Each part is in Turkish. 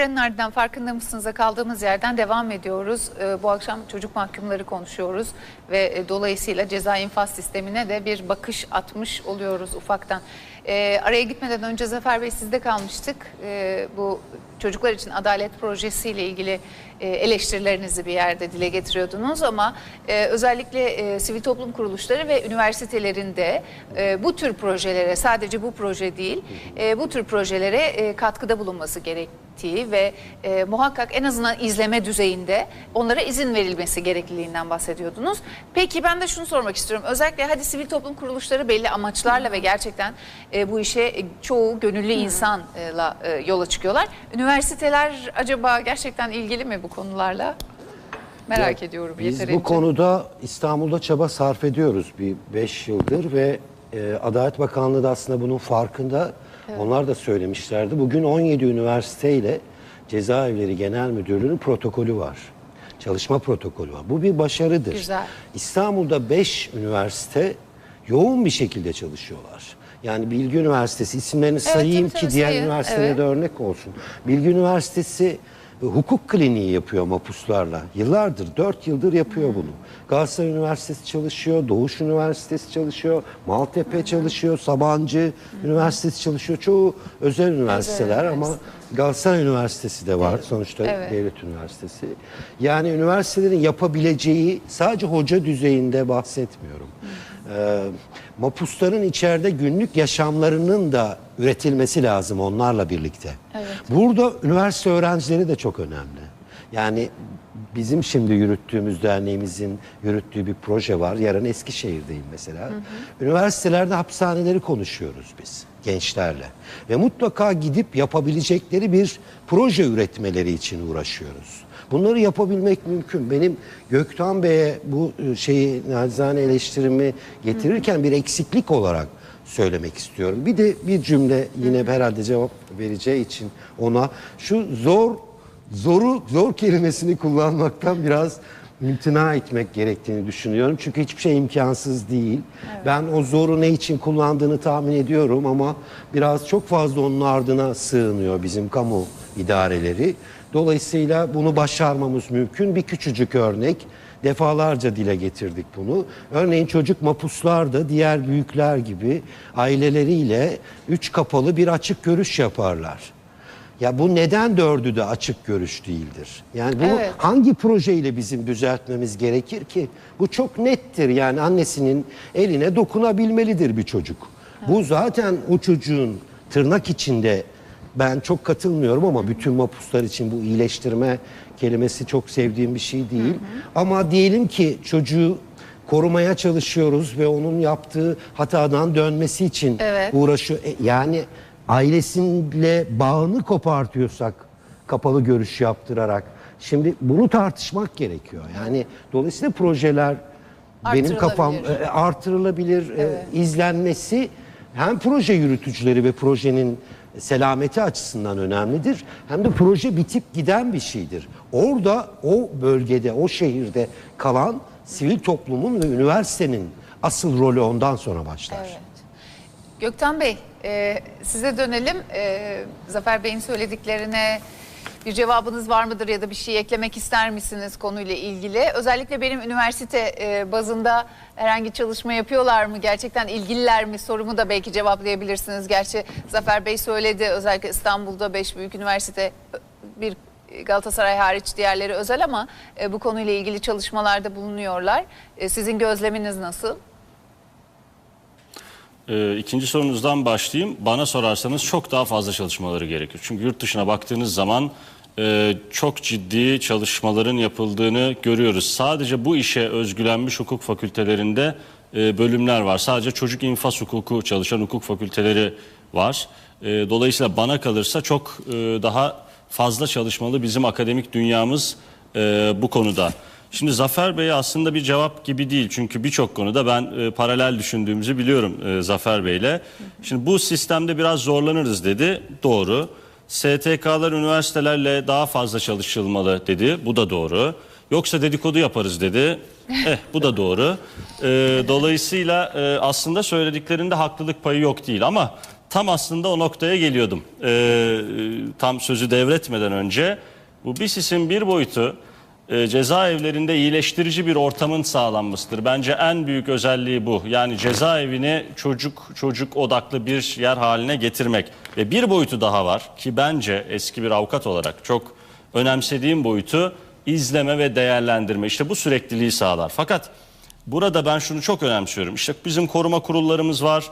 Aranın ardından farkında mısınız'a kaldığımız yerden devam ediyoruz. Ee, bu akşam çocuk mahkumları konuşuyoruz ve e, dolayısıyla ceza infaz sistemine de bir bakış atmış oluyoruz ufaktan. Ee, araya gitmeden önce Zafer Bey sizde kalmıştık. Ee, bu çocuklar için adalet projesiyle ilgili e, eleştirilerinizi bir yerde dile getiriyordunuz ama e, özellikle sivil toplum kuruluşları ve üniversitelerinde bu tür projelere sadece bu proje değil bu tür projelere katkıda bulunması gerektiği ve e, muhakkak en azından izleme düzeyinde onlara izin verilmesi gerekliliğinden bahsediyordunuz. Peki ben de şunu sormak istiyorum. Özellikle hadi sivil toplum kuruluşları belli amaçlarla ve gerçekten e, bu işe çoğu gönüllü insanla e, yola çıkıyorlar. Üniversiteler acaba gerçekten ilgili mi bu konularla? Merak Ya, ediyorum Biz yeterince. bu konuda İstanbul'da çaba sarf ediyoruz bir 5 yıldır ve e, Adalet Bakanlığı da aslında bunun farkında. Onlar da söylemişlerdi. Bugün 17 üniversiteyle Cezaevleri Genel Müdürlüğü'nün protokolü var. Çalışma protokolü var. Bu bir başarıdır. Güzel. İstanbul'da 5 üniversite yoğun bir şekilde çalışıyorlar. Yani Bilgi Üniversitesi isimlerini sayayım tabii, ki tabii, diğer sayın. üniversitelere Evet. de örnek olsun. Bilgi Üniversitesi hukuk kliniği yapıyor mapuslarla. Yıllardır, dört yıldır yapıyor bunu. Galatasaray Üniversitesi çalışıyor, Doğuş Üniversitesi çalışıyor, Maltepe çalışıyor, Sabancı Üniversitesi çalışıyor. Çoğu özel üniversiteler ama Galatasaray Üniversitesi de var sonuçta Evet. devlet üniversitesi. Yani üniversitelerin yapabileceği sadece hoca düzeyinde bahsetmiyorum. Ee, mapusların içeride günlük yaşamlarının da üretilmesi lazım onlarla birlikte. Burada üniversite öğrencileri de çok önemli. Yani bizim şimdi yürüttüğümüz derneğimizin yürüttüğü bir proje var. Yarın Eskişehir'deyim mesela. Üniversitelerde hapishaneleri konuşuyoruz biz gençlerle. Ve mutlaka gidip yapabilecekleri bir proje üretmeleri için uğraşıyoruz. Bunları yapabilmek mümkün. Benim Gökten Bey'e bu e, şeyi nacizane eleştirimi getirirken bir eksiklik olarak söylemek istiyorum. Bir de bir cümle yine herhalde cevap vereceği için ona şu zor zoru zor kelimesini kullanmaktan biraz imtina etmek gerektiğini düşünüyorum. Çünkü hiçbir şey imkansız değil. Ben o zoru ne için kullandığını tahmin ediyorum ama biraz çok fazla onun ardına sığınıyor bizim kamu idareleri. Dolayısıyla bunu başarmamız mümkün. Bir küçücük örnek. Defalarca dile getirdik bunu. Örneğin çocuk mapuslar da diğer büyükler gibi aileleriyle üç kapalı bir açık görüş yaparlar. Ya bu neden dördü de açık görüş değildir? Yani bunu Evet. hangi projeyle bizim düzeltmemiz gerekir ki? Bu çok nettir. Yani annesinin eline dokunabilmelidir bir çocuk. Bu zaten o çocuğun tırnak içinde ben çok katılmıyorum ama bütün mapuslar için bu iyileştirme kelimesi çok sevdiğim bir şey değil. Ama diyelim ki çocuğu korumaya çalışıyoruz ve onun yaptığı hatadan dönmesi için Evet. uğraşıyor. E, yani ailesiyle bağını kopartıyorsak kapalı görüş yaptırarak şimdi bunu tartışmak gerekiyor. Yani dolayısıyla projeler benim kafam Artırılabilir. e, artırılabilir, e, izlenmesi hem proje yürütücüleri ve projenin selameti açısından önemlidir. Hem de proje bitip giden bir şeydir. Orada o bölgede, o şehirde kalan sivil toplumun ve üniversitenin asıl rolü ondan sonra başlar. Evet. Gökten Bey, e, size dönelim. E, Zafer Bey'in söylediklerine bir cevabınız var mıdır ya da bir şey eklemek ister misiniz konuyla ilgili? Özellikle benim üniversite e, bazında herhangi çalışma yapıyorlar mı? Gerçekten ilgililer mi? Sorumu da belki cevaplayabilirsiniz. Gerçi Zafer Bey söyledi özellikle İstanbul'da 5 büyük üniversite bir Galatasaray hariç diğerleri özel ama e, bu konuyla ilgili çalışmalarda bulunuyorlar. E, sizin gözleminiz nasıl? Ee, ikinci sorunuzdan başlayayım. Bana sorarsanız çok daha fazla çalışmaları gerekir. Çünkü yurt dışına baktığınız zaman e, çok ciddi çalışmaların yapıldığını görüyoruz. Sadece bu işe özgülenmiş hukuk fakültelerinde e, bölümler var. Sadece çocuk infaz hukuku çalışan hukuk fakülteleri var. E, dolayısıyla bana kalırsa çok e, daha fazla çalışmalı bizim akademik dünyamız e, bu konuda. Şimdi Zafer Bey aslında bir cevap gibi değil. Çünkü birçok konuda ben e, paralel düşündüğümüzü biliyorum e, Zafer Bey'le. Şimdi bu sistemde biraz zorlanırız dedi. Doğru. STK'lar üniversitelerle daha fazla çalışılmalı dedi. Bu da doğru. Yoksa dedikodu yaparız dedi. Eh bu da doğru. E, dolayısıyla e, aslında söylediklerinde haklılık payı yok değil ama tam aslında o noktaya geliyordum. Ee, tam sözü devretmeden önce bu BİSİS'in bir boyutu e, cezaevlerinde iyileştirici bir ortamın sağlanmasıdır. Bence en büyük özelliği bu. Yani cezaevini çocuk çocuk odaklı bir yer haline getirmek. Ve bir boyutu daha var ki bence eski bir avukat olarak çok önemsediğim boyutu izleme ve değerlendirme. İşte bu sürekliliği sağlar. Fakat burada ben şunu çok önemsiyorum. İşte bizim koruma kurullarımız var.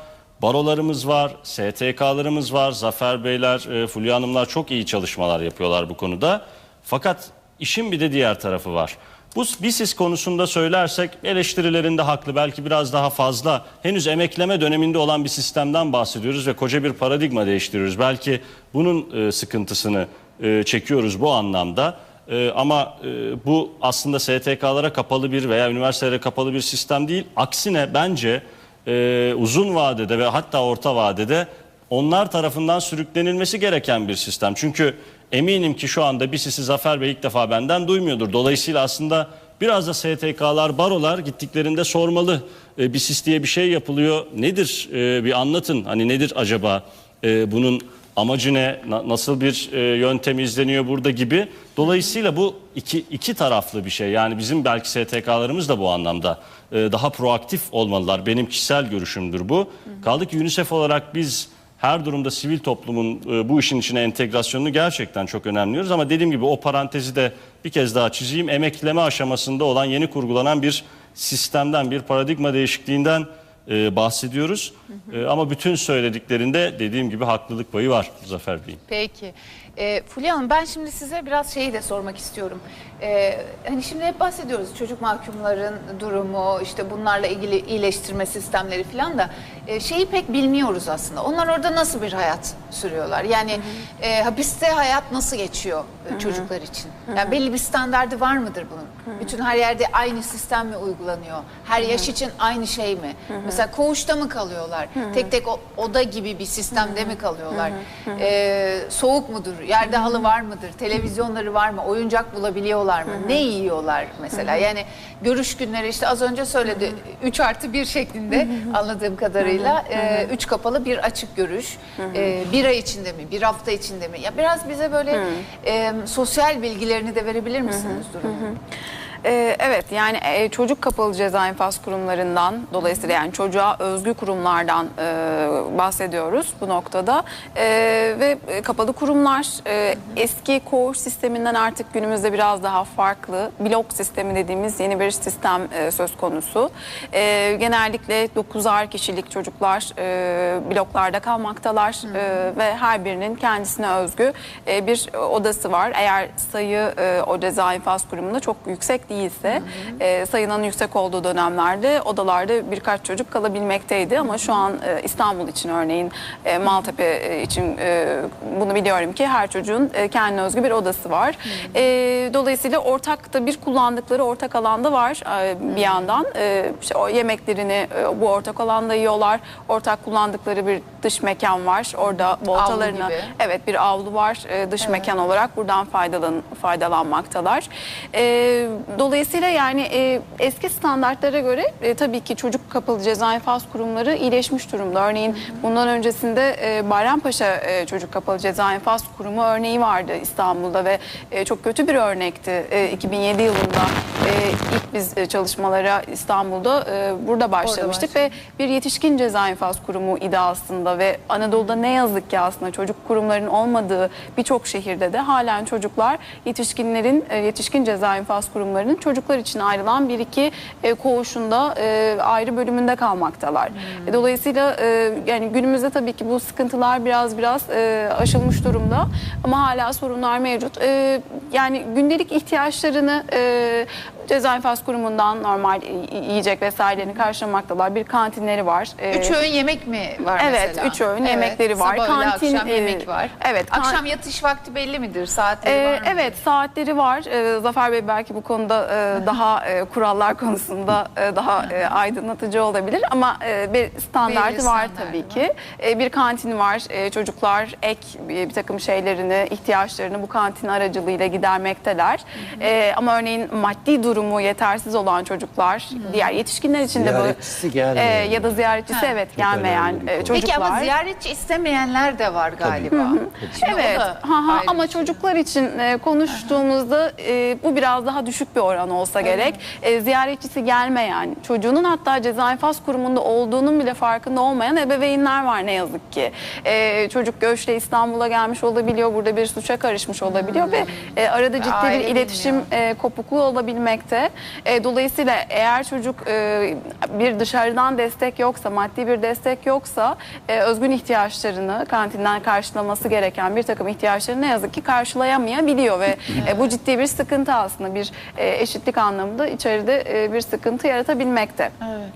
Barolarımız var, STK'larımız var, Zafer Beyler, e, Fulya Hanımlar çok iyi çalışmalar yapıyorlar bu konuda. Fakat işin bir de diğer tarafı var. Bu BİSİS konusunda söylersek eleştirilerinde haklı belki biraz daha fazla henüz emekleme döneminde olan bir sistemden bahsediyoruz ve koca bir paradigma değiştiriyoruz. Belki bunun e, sıkıntısını e, çekiyoruz bu anlamda. E, ama e, bu aslında STK'lara kapalı bir veya üniversitelere kapalı bir sistem değil. Aksine bence e, uzun vadede ve hatta orta vadede onlar tarafından sürüklenilmesi gereken bir sistem. Çünkü eminim ki şu anda BİSİS'i Zafer Bey ilk defa benden duymuyordur. Dolayısıyla aslında biraz da STK'lar, barolar gittiklerinde sormalı. E, BİSİS diye bir şey yapılıyor. Nedir? E, bir anlatın. Hani nedir acaba e, bunun amacı ne? Na- nasıl bir e, yöntem izleniyor burada gibi. Dolayısıyla bu iki, iki taraflı bir şey. Yani bizim belki STK'larımız da bu anlamda e, daha proaktif olmalılar. Benim kişisel görüşümdür bu. Kaldı ki UNICEF olarak biz her durumda sivil toplumun e, bu işin içine entegrasyonunu gerçekten çok önemliyoruz. Ama dediğim gibi o parantezi de bir kez daha çizeyim. Emekleme aşamasında olan yeni kurgulanan bir sistemden, bir paradigma değişikliğinden e, bahsediyoruz. E, ama bütün söylediklerinde dediğim gibi haklılık payı var Zafer Bey'in. Peki. Ee, Fulya Hanım ben şimdi size biraz şeyi de sormak istiyorum. Ee, hani şimdi hep bahsediyoruz çocuk mahkumların durumu, işte bunlarla ilgili iyileştirme sistemleri falan da e, şeyi pek bilmiyoruz aslında. Onlar orada nasıl bir hayat sürüyorlar? Yani e, hapiste hayat nasıl geçiyor e, çocuklar için? Yani belli bir standardı var mıdır bunun? Bütün her yerde aynı sistem mi uygulanıyor? Her yaş için aynı şey mi? Mesela koğuşta mı kalıyorlar? Tek tek o- oda gibi bir sistemde mi kalıyorlar? Ee, soğuk mudur? Yerde halı var mıdır? Televizyonları var mı? Oyuncak bulabiliyorlar mı? Ne yiyorlar mesela? Yani görüş günleri işte az önce söyledi 3 artı 1 şeklinde anladığım kadarıyla 3 kapalı bir açık görüş. Ee, bir ay içinde mi? Bir hafta içinde mi? Ya biraz bize böyle e, sosyal bilgilerini de verebilir misiniz durumun? Ee, evet yani e, çocuk kapalı ceza infaz kurumlarından dolayısıyla yani çocuğa özgü kurumlardan e, bahsediyoruz bu noktada E, ve e, kapalı kurumlar e, eski koğuş sisteminden artık günümüzde biraz daha farklı blok sistemi dediğimiz yeni bir sistem e, söz konusu. E, genellikle 9'ar kişilik çocuklar e, bloklarda kalmaktalar e, ve her birinin kendisine özgü e, bir odası var. Eğer sayı e, o ceza infaz kurumunda çok yüksek değilse e, sayının yüksek olduğu dönemlerde odalarda birkaç çocuk kalabilmekteydi ama şu an e, İstanbul için örneğin e, Maltepe e, için e, bunu biliyorum ki her çocuğun e, kendine özgü bir odası var. E, dolayısıyla ortakta bir kullandıkları ortak alanda var e, bir yandan. E, işte o yemeklerini e, bu ortak alanda yiyorlar. Ortak kullandıkları bir dış mekan var. Orada voltalarını. Evet bir avlu var e, dış mekan olarak buradan faydalan faydalanmaktalar. E, dolayısıyla yani e, eski standartlara göre e, tabii ki çocuk kapalı ceza infaz kurumları iyileşmiş durumda. Örneğin bundan öncesinde e, Bayrampaşa e, Çocuk Kapalı Ceza İnfaz Kurumu örneği vardı İstanbul'da ve e, çok kötü bir örnekti. E, 2007 yılında e, ilk biz e, çalışmalara İstanbul'da e, burada başlamıştık ve bir yetişkin ceza infaz kurumu idi aslında ve Anadolu'da ne yazık ki aslında çocuk kurumlarının olmadığı birçok şehirde de halen çocuklar yetişkinlerin e, yetişkin ceza infaz kurumlarının çocuklar için ayrılan bir iki e, koğuşunda e, ayrı bölümünde kalmaktalar. E, Dolayısıyla e, yani günümüzde tabii ki bu sıkıntılar biraz biraz e, aşılmış durumda ama hala sorunlar mevcut. E, yani gündelik ihtiyaçlarını e, Ceza infaz kurumundan normal yiyecek vesairelerini karşılamaktalar. Bir kantinleri var. E, Üç öğün yemek mi var Evet, mesela? üç öğün yemekleri var. Sabah Kantin, akşam e, yemek var. evet, Akşam yatış vakti belli midir? Saatleri Ee, var mı? evet saatleri var. Ee, Zafer Bey belki bu konuda e, daha e, kurallar konusunda e, daha e, aydınlatıcı olabilir ama e, bir standartı Belli var tabii ki. E, bir kantin var. E, çocuklar ek bir, bir takım şeylerini, ihtiyaçlarını bu kantin aracılığıyla gidermekteler. E, ama örneğin maddi durum durumu yetersiz olan çocuklar, diğer yetişkinler için de bu Ziyaretçisi gelmeyen. ya da ziyaretçisi Ha. evet Çok gelmeyen önemli bir e, konu. çocuklar. Peki ama ziyaretçi istemeyenler de var galiba. Şimdi o Evet, da ha, ha, ayrı ama bir şey. çocuklar için e, konuştuğumuzda e, bu biraz daha düşük bir oran olsa gerek. E, ziyaretçisi gelmeyen, çocuğunun hatta ceza infaz kurumunda olduğunun bile farkında olmayan ebeveynler var ne yazık ki. E, çocuk göçle İstanbul'a gelmiş olabiliyor, burada bir suça karışmış olabiliyor ve e, arada ciddi Aile bir iletişim e, kopukluğu olabilmekte. E, dolayısıyla eğer çocuk e, bir dışarıdan destek yoksa, maddi bir destek yoksa e, özgün ihtiyaçlarını kantinden karşılaması gereken bir takım ihtiyaçlarını ne yazık ki karşılayamayabiliyor ve e, bu ciddi bir sıkıntı aslında bir e, eşitlik anlamında içeride e, bir sıkıntı yaratabilmekte. Evet.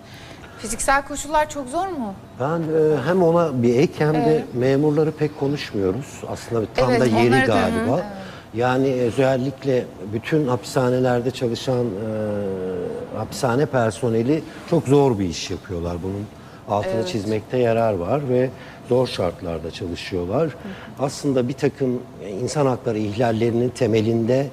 Fiziksel koşullar çok zor mu? Ben e, hem ona bir ek hem de memurları pek konuşmuyoruz. Aslında tam Evet, da yeri onları da- galiba. Yani özellikle bütün hapishanelerde çalışan e, hapishane personeli çok zor bir iş yapıyorlar. Bunun altını çizmekte yarar var ve zor şartlarda çalışıyorlar. Aslında bir takım insan hakları ihlallerinin temelinde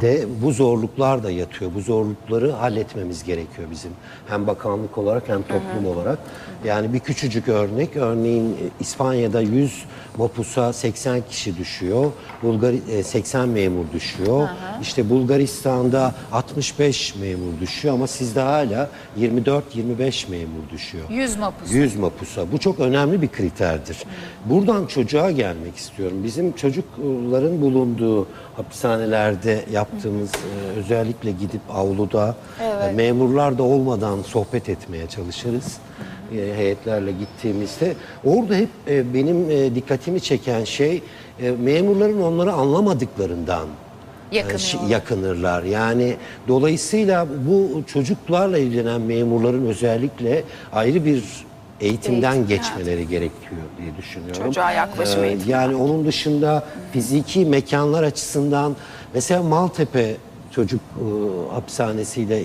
de bu zorluklar da yatıyor. Bu zorlukları halletmemiz gerekiyor bizim. Hem bakanlık olarak hem toplum olarak. Yani bir küçücük örnek. Örneğin e, İspanya'da 100 mapusa 80 kişi düşüyor. Bulgari e, 80 memur düşüyor. İşte Bulgaristan'da 65 memur düşüyor ama sizde hala 24-25 memur düşüyor. 100 mapus. 100 mapusa. Bu çok önemli bir kriterdir. Buradan çocuğa gelmek istiyorum. Bizim çocukların bulunduğu hapishanelerde yaptığımız e, özellikle gidip avluda e, memurlar da olmadan sohbet etmeye çalışırız. E, heyetlerle gittiğimizde orada hep e, benim e, dikkatimi çeken şey e, memurların onları anlamadıklarından e, Yakınıyorlar. şi- yakınırlar. Yani dolayısıyla bu çocuklarla ilgilenen memurların özellikle ayrı bir eğitimden Eğitim, geçmeleri gerekiyor diye düşünüyorum. Çocuğa yaklaşım Ee, eğitimi. Yani onun dışında fiziki mekanlar açısından mesela Maltepe çocuk e, hapishanesiyle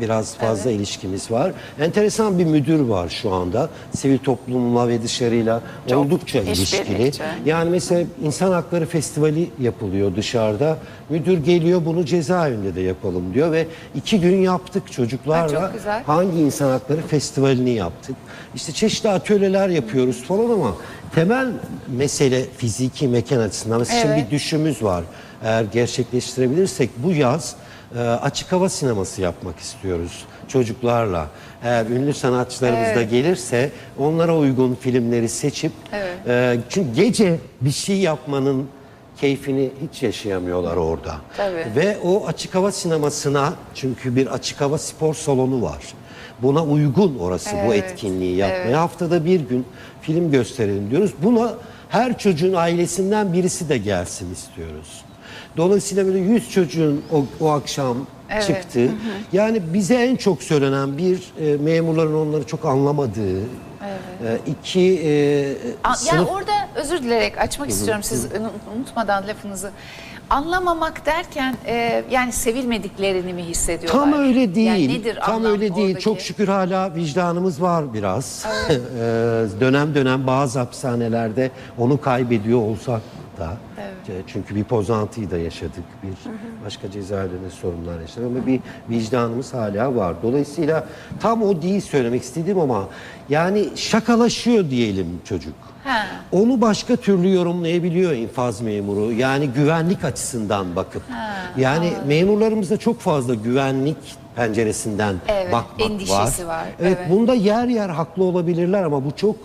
biraz fazla ilişkimiz var. Enteresan bir müdür var şu anda. Sivil toplumla ve dışarıyla Çok oldukça ilişkili. Yani mesela İnsan Hakları Festivali yapılıyor dışarıda. Müdür geliyor bunu cezaevinde de yapalım diyor ve iki gün yaptık çocuklarla. Ha. Hangi İnsan Hakları Festivali'ni yaptık. İşte çeşitli atölyeler yapıyoruz falan ama temel mesele fiziki mekan açısından. Mesela şimdi Evet. bir düşümüz var. Eğer gerçekleştirebilirsek bu yaz e, açık hava sineması yapmak istiyoruz çocuklarla. Eğer ünlü sanatçılarımız da gelirse onlara uygun filmleri seçip Evet. e, çünkü gece bir şey yapmanın keyfini hiç yaşayamıyorlar orada. Tabii. Ve o açık hava sinemasına çünkü bir açık hava spor salonu var. Buna uygun orası bu Evet, etkinliği yapmaya. evet. Haftada bir gün film gösterelim diyoruz. Buna her çocuğun ailesinden birisi de gelsin istiyoruz. Dolayısıyla böyle 100 çocuğun o, o akşam Evet. çıktı. Yani bize en çok söylenen bir e, memurların onları çok anlamadığı. E, iki e, sınıf Yani orada özür dilerek açmak istiyorum siz unut- unutmadan lafınızı. Anlamamak derken e, yani sevilmediklerini mi hissediyorlar? Tam öyle değil. Yani nedir Tam öyle değil. oradaki? Çok şükür hala vicdanımız var biraz. Ee, dönem dönem bazı hapishanelerde onu kaybediyor olsak da. Ee, Çünkü bir pozantıyı da yaşadık. Bir başka cezaevlerinde sorunlar yaşadık ama bir vicdanımız hala var. Dolayısıyla tam o değil söylemek istediğim ama yani şakalaşıyor diyelim çocuk. Ha. Onu başka türlü yorumlayabiliyor infaz memuru. Yani güvenlik açısından bakıp. yani memurlarımızda çok fazla güvenlik penceresinden Evet, bakmak endişesi var, Evet, evet. bunda yer yer haklı olabilirler ama bu çok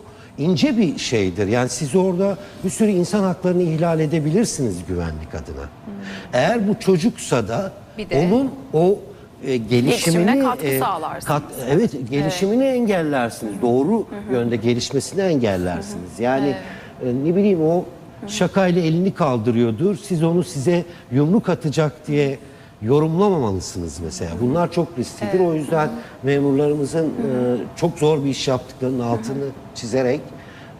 ince bir şeydir. Yani siz orada bir sürü insan haklarını ihlal edebilirsiniz güvenlik adına. Eğer bu çocuksa da Hmm. De- onun o e, gelişimini Gelişimine katkı e, sağlarsınız. kat- evet gelişimini engellersiniz. Doğru yönde gelişmesini engellersiniz. Yani e, ne bileyim o şakayla elini kaldırıyordur. Siz onu size yumruk atacak diye yorumlamamalısınız mesela. Bunlar çok risklidir. O yüzden memurlarımızın e, çok zor bir iş yaptıklarının altını çizerek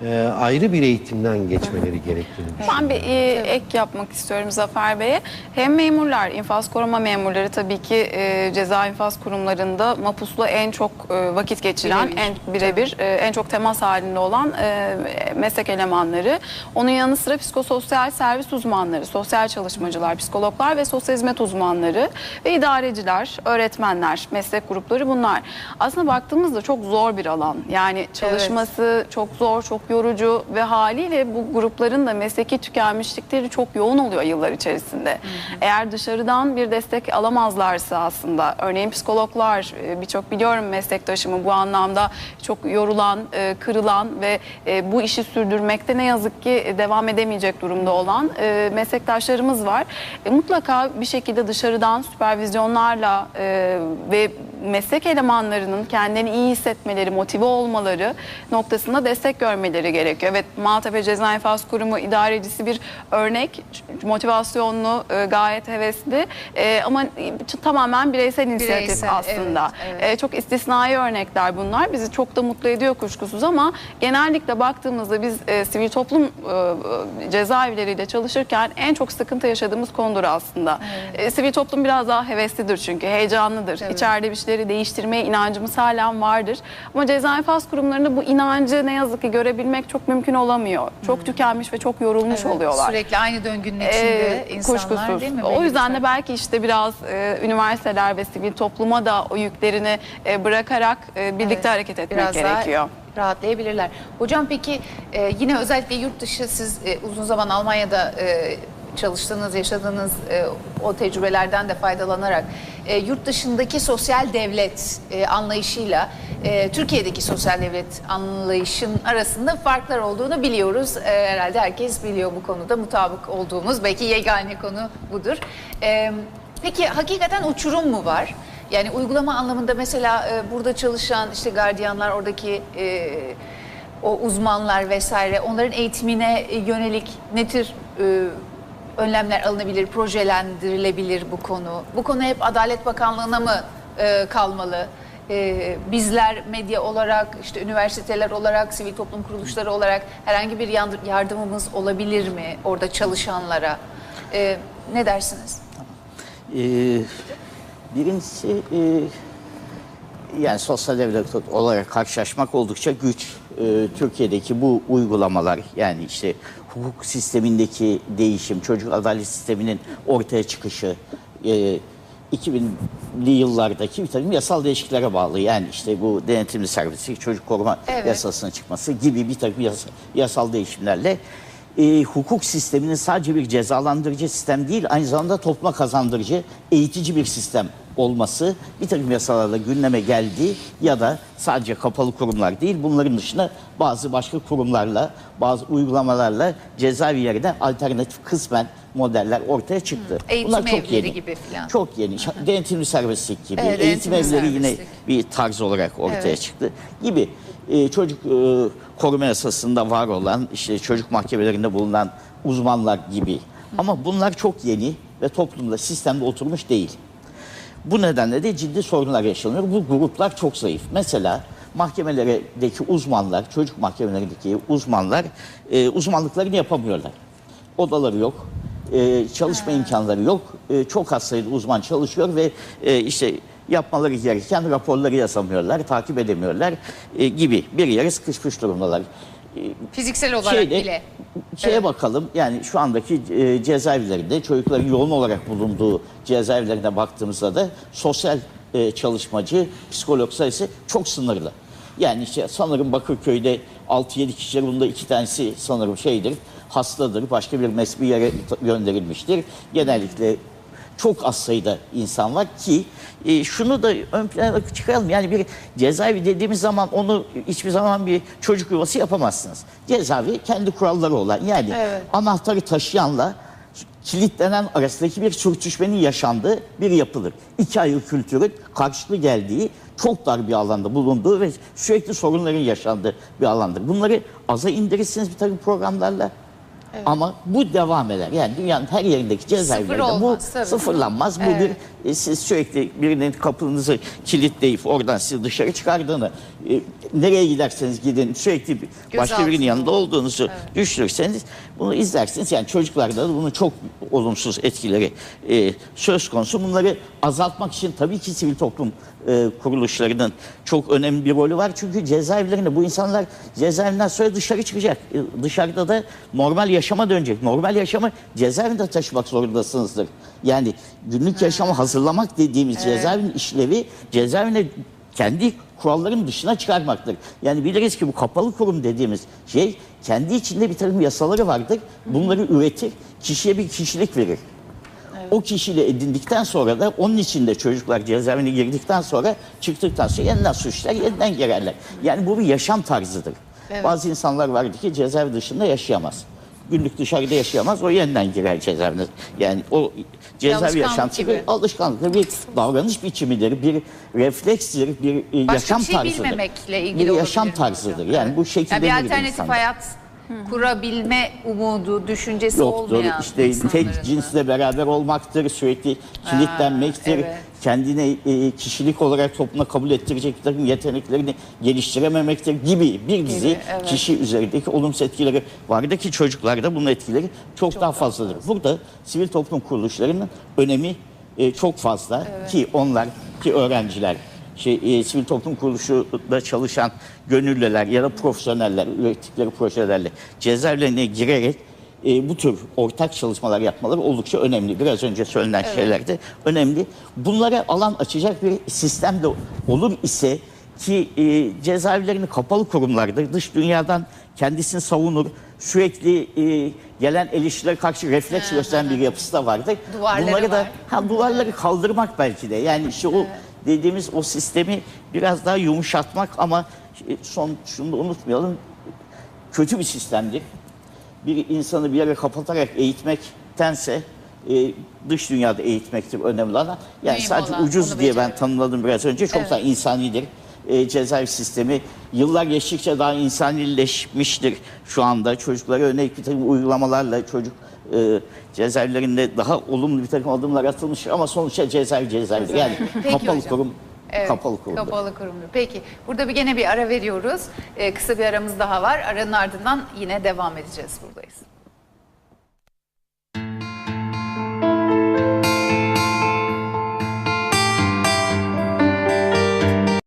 e, ayrı bir eğitimden geçmeleri gerektiğini düşünüyorum. Ben bir e, ek yapmak istiyorum Zafer Bey'e. Hem memurlar, infaz koruma memurları tabii ki e, ceza infaz kurumlarında mapusla en çok e, vakit geçiren, Birebir. en birebir, e, en çok temas halinde olan e, meslek elemanları. Onun yanı sıra psikososyal servis uzmanları, sosyal çalışmacılar, psikologlar ve sosyal hizmet uzmanları ve idareciler, öğretmenler, meslek grupları bunlar. Aslında baktığımızda çok zor bir alan. Yani çalışması çok zor, çok yorucu ve haliyle bu grupların da mesleki tükenmişlikleri çok yoğun oluyor yıllar içerisinde. Eğer dışarıdan bir destek alamazlarsa aslında örneğin psikologlar e, birçok biliyorum meslektaşımı bu anlamda çok yorulan, e, kırılan ve e, bu işi sürdürmekte ne yazık ki devam edemeyecek durumda olan meslektaşlarımız var. Mutlaka bir şekilde dışarıdan süpervizyonlarla ve meslek elemanlarının kendini iyi hissetmeleri, motive olmaları noktasında destek görmeleri gerekiyor. Evet Maltepe Ceza İnfaz Kurumu idarecisi bir örnek, motivasyonlu, e, gayet hevesli E, ama tamamen bireysel inisiyatif Bireysel, aslında. evet, evet. Çok istisnai örnekler bunlar. Bizi çok da mutlu ediyor kuşkusuz ama genellikle baktığımızda biz e, sivil toplum cezaevleriyle çalışırken en çok sıkıntı yaşadığımız konudur aslında. E, sivil toplum biraz daha heveslidir çünkü, heyecanlıdır. Tabii. İçeride bir şeyleri değiştirmeye inancımız halen vardır. Ama ceza infaz kurumlarında bu inancı ne yazık ki görebilmek çok mümkün olamıyor. Çok tükenmiş ve çok yorulmuş Evet, oluyorlar. Sürekli aynı döngünün içinde Ee, insanlar kuşkusuz. değil mi? O Belli yüzden bir de belki işte biraz e, üniversiteler ve sivil topluma da o yüklerini e, bırakarak e, birlikte Evet, hareket etmek biraz daha gerekiyor. rahatlayabilirler. Hocam peki e, yine özellikle yurt dışı siz e, uzun zaman Almanya'da e, çalıştığınız, yaşadığınız e, o tecrübelerden de faydalanarak e, yurt dışındaki sosyal devlet e, anlayışıyla e, Türkiye'deki sosyal devlet anlayışın arasında farklar olduğunu biliyoruz. E, herhalde herkes biliyor bu konuda mutabık olduğumuz belki yegane konu budur. E, peki hakikaten uçurum mu var? Yani uygulama anlamında mesela e, burada çalışan işte gardiyanlar, oradaki e, o uzmanlar vesaire onların eğitimine yönelik ne tür e, önlemler alınabilir, projelendirilebilir bu konu? Bu konu hep Adalet Bakanlığı'na mı e, kalmalı? E, bizler medya olarak, işte üniversiteler olarak, sivil toplum kuruluşları olarak herhangi bir yardımımız olabilir mi orada çalışanlara? E, ne dersiniz? Ee, birincisi e, yani sosyal devlet olarak karşılaşmak oldukça güç. Ee, Türkiye'deki bu uygulamalar yani işte hukuk sistemindeki değişim, çocuk adalet sisteminin ortaya çıkışı, e, 2000'li yıllardaki bir takım yasal değişikliklere bağlı. Yani işte bu denetimli servisi, çocuk koruma Evet. yasasının çıkması gibi bir takım yasa- yasal değişimlerle e, hukuk sisteminin sadece bir cezalandırıcı sistem değil, aynı zamanda topluma kazandırıcı, eğitici bir sistem olması bir takım yasalarla gündeme geldi ya da sadece kapalı kurumlar değil, bunların dışında bazı başka kurumlarla, bazı uygulamalarla cezaevi yerine alternatif kısmen modeller ortaya çıktı. Eğitim Bunlar çok evleri yeni. gibi filan. Çok yeni. Denetimli serbestlik gibi. Evet, Eğitim evleri yine bir tarz olarak ortaya Evet. çıktı gibi. Ee, çocuk e, koruma yasasında var olan işte çocuk mahkemelerinde bulunan uzmanlar gibi. Ama bunlar çok yeni ve toplumda sistemde oturmuş değil. Bu nedenle de ciddi sorunlar yaşanıyor. Bu gruplar çok zayıf. Mesela mahkemelerdeki uzmanlar, çocuk mahkemelerindeki uzmanlar e, uzmanlıklarını yapamıyorlar. Odaları yok, e, çalışma imkanları yok. E, çok az sayıda uzman çalışıyor ve e, işte yapmaları gereken raporları yazamıyorlar, takip edemiyorlar e, gibi bir yere sıkışmış durumdalar. E, Fiziksel olarak şeyde, bile. Şeye bakalım yani şu andaki e, cezaevlerinde çocukların yoğun olarak bulunduğu cezaevlerine baktığımızda da sosyal e, çalışmacı, psikolog sayısı çok sınırlı. Yani işte sanırım Bakırköy'de 6-7 kişiler bunda iki tanesi sanırım şeydir, hastadır, başka bir mesbi yere gönderilmiştir. Genellikle çok az sayıda insan var ki e, şunu da ön plana çıkaralım. Yani bir cezaevi dediğimiz zaman onu hiçbir zaman bir çocuk yuvası yapamazsınız. Cezaevi kendi kuralları olan yani Evet. anahtarı taşıyanla kilitlenen arasındaki bir sürtüşmenin yaşandığı bir yapıdır. İki ayrı kültürün karşılıklı geldiği çok dar bir alanda bulunduğu ve sürekli sorunların yaşandığı bir alandır. Bunları aza indirirsiniz bir takım programlarla Ama bu devam eder. Yani dünyanın her yerindeki cezaevlerinde olmaz, bu tabii. sıfırlanmaz. Bu Evet. bir e, siz sürekli birinin kapınızı kilitleyip oradan sizi dışarı çıkardığını, e, nereye giderseniz gidin sürekli bir- başka birinin yanında olduğunuzu düşünürseniz bunu izlersiniz. Yani çocuklarda da bunun çok olumsuz etkileri e, söz konusu. Bunları azaltmak için tabii ki sivil toplum e, kuruluşlarının çok önemli bir rolü var. Çünkü cezaevlerinde bu insanlar cezaevinden sonra dışarı çıkacak. E, dışarıda da normal yaşama dönecek. Normal yaşamı cezaevinde taşımak zorundasınızdır. Yani günlük yaşamı hazırlamak dediğimiz cezaevinin işlevi cezaevine kendi kuralların dışına çıkarmaktır. Yani biliriz ki bu kapalı kurum dediğimiz şey kendi içinde bir takım yasaları vardır. Bunları üretir, kişiye bir kişilik verir. O kişiyle edindikten sonra da onun içinde çocuklar cezaevine girdikten sonra çıktıktan sonra yeniden suçlar yeniden girerler. Yani bu bir yaşam tarzıdır. Bazı insanlar vardı ki cezaevi dışında yaşayamaz. Günlük dışarıda yaşayamaz, o yeniden girer cezaevine. Yani o cezaevi alışkanlık yaşantısı gibi. bir alışkanlık, bir davranış biçimidir, bir reflekstir, bir e, Başka yaşam bir şey tarzıdır. bilmemekle ilgili bir yaşam olabilir mi tarzıdır. Yani bu şekilde bir alternatif hayat kurabilme umudu, düşüncesi yoktur. olmayan İşte insanların tek da. cinsle beraber olmaktır, sürekli kilitlenmektir. evet. Kendine e, kişilik olarak topluma kabul ettirecek bir takım yeteneklerini geliştirememektir gibi bir dizi Gibi, evet. kişi üzerindeki olumsuz etkileri vardı ki çocuklarda bunun etkileri çok, daha fazladır. Burada sivil toplum kuruluşlarının önemi e, çok fazla ki onlar ki öğrenciler şey, e, sivil toplum kuruluşunda çalışan gönüllüler ya da profesyoneller ürettikleri projelerle cezaevlerine girerek e, bu tür ortak çalışmalar yapmaları oldukça önemli. Biraz önce söylenen şeyler de önemli. Bunlara alan açacak bir sistem de olur ise ki e, cezaevlerini kapalı kurumlardır. Dış dünyadan kendisini savunur. Sürekli e, gelen eleştirilere karşı refleks gösteren bir yapısı da vardır. Duvarları Bunları da var. ha, duvarları kaldırmak belki de. Yani işte o dediğimiz o sistemi biraz daha yumuşatmak ama e, son şunu da unutmayalım. Kötü bir sistemdir bir insanı bir yere kapatarak eğitmektense e, dış dünyada eğitmektir önemli olan. Yani Mühim sadece olan, ucuz diye ben tanımladım biraz önce. Çok daha insanidir. E, cezaevi sistemi yıllar geçtikçe daha insanileşmiştir şu anda. Çocuklara yönelik bir takım uygulamalarla çocuk e, cezaevlerinde daha olumlu bir takım adımlar atılmış ama sonuçta cezaevi cezaevidir. Yani Peki kapalı hocam. kurum Evet, kapalı kurumdur. Kapalı kurumdur. Peki burada bir gene bir ara veriyoruz. Ee, kısa bir aramız daha var. Aranın ardından yine devam edeceğiz buradayız.